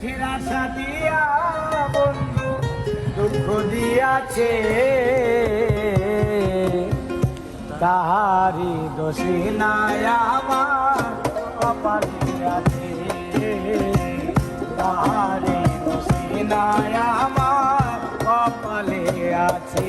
ফিরাসা দিয়া বন্ধু দুঃখ দিয়াছে। তাহারি দোষী নাই তাহারি দোষী নাই কপালে আছে।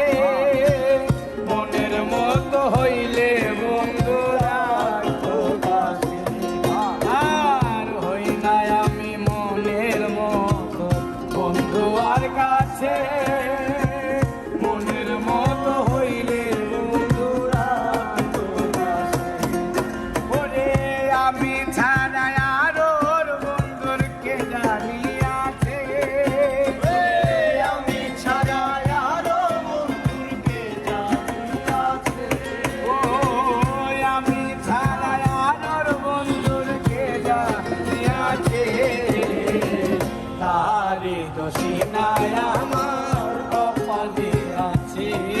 I'll be a tea.